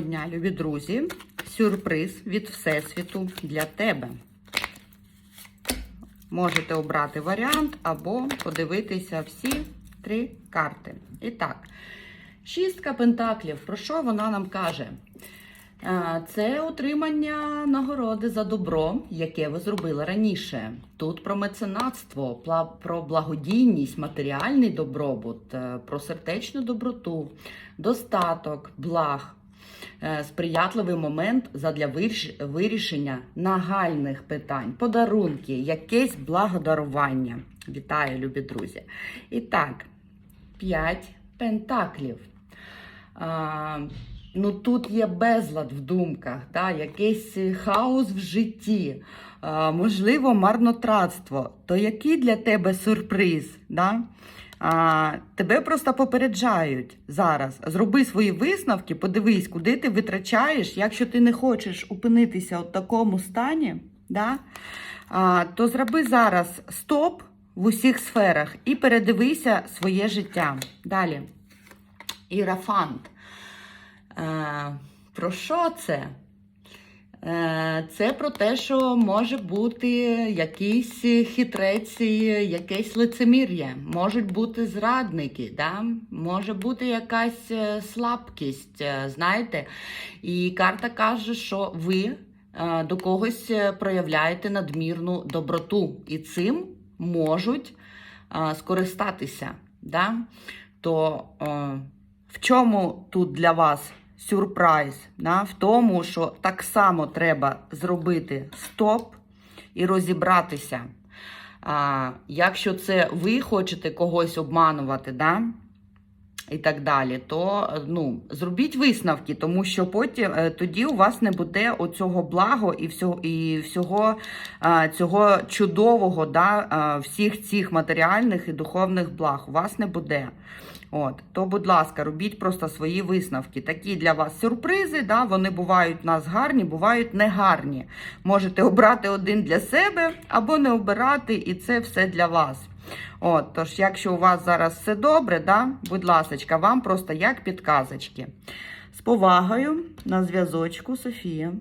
Дня, любі друзі, сюрприз від Всесвіту для тебе. Можете обрати варіант або подивитися всі три карти. І так, шістка пентаклів. Про що вона нам каже? Це отримання нагороди за добро, яке ви зробили раніше. Тут про меценатство, про благодійність, матеріальний добробут, е, про сердечну доброту, достаток, благ, сприятливий момент задля вирішення нагальних питань, подарунки, якесь благодарування. Вітаю, любі друзі. І так, 5 пентаклів. А, ну тут є безлад в думках, да, якийсь е, хаос в житті, а, можливо, марнотратство. То який для тебе сюрприз? Да? А, тебе просто попереджають зараз. Зроби свої висновки, подивись, куди ти витрачаєш. Якщо ти не хочеш опинитися в такому стані, да, а, то зроби зараз стоп в усіх сферах і передивися своє життя. Далі. Ірафант. Е, про що це? Е, Це про те, що може бути якийсь хитрець, якесь лицемір'я, можуть бути зрадники, да? може бути якась е, слабкість, е, знаєте. І карта каже, що ви до когось проявляєте надмірну доброту, і цим можуть скористатися. Да? То в чому тут для вас сюрприз? Да? В тому, що так само треба зробити стоп і розібратися. А, якщо це ви хочете когось обманувати, да? І так далі, то ну, зробіть висновки, тому що потім е, тоді у вас не буде оцього благо і всього, і всього е, цього чудового, да, е, всіх цих матеріальних і духовних благ. У вас не буде. От, то, будь ласка, робіть просто свої висновки. Такі для вас сюрпризи, да, вони бувають у нас гарні, бувають негарні. Можете обрати один для себе або не обирати, і це все для вас. От, тож, якщо у вас зараз все добре, да, будь ласка, вам просто як підказочки. З повагою на зв'язочку Софія.